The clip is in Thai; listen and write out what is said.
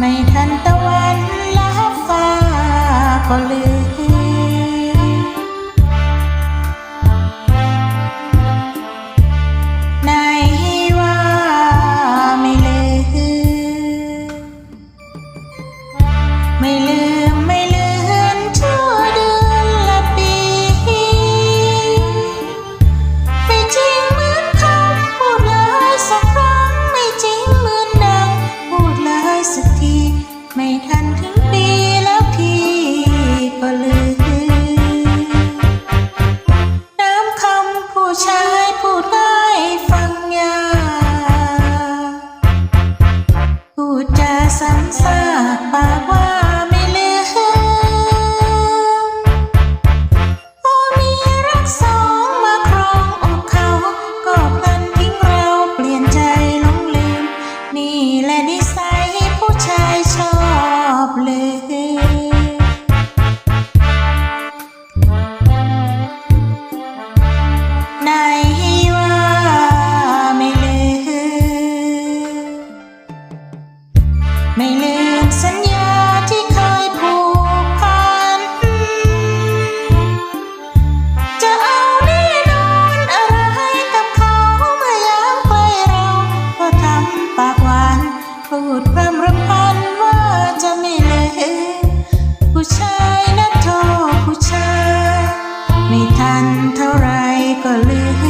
ไม่ทันตะวันลาฟ้าก็ลืมนว่าไม่ลืม ไม่ลืม ลืมสัญญาที่เคยผูกพัน จะเอาแน่นอนอะไรกับเขาเมื่อยามไปเราก็ทำปากหวานพูดพร่ำรำพันว่าจะไม่ลืมผู้ชายนักโทษผู้ชาย ไม่ทันเท่าไรก็ลืม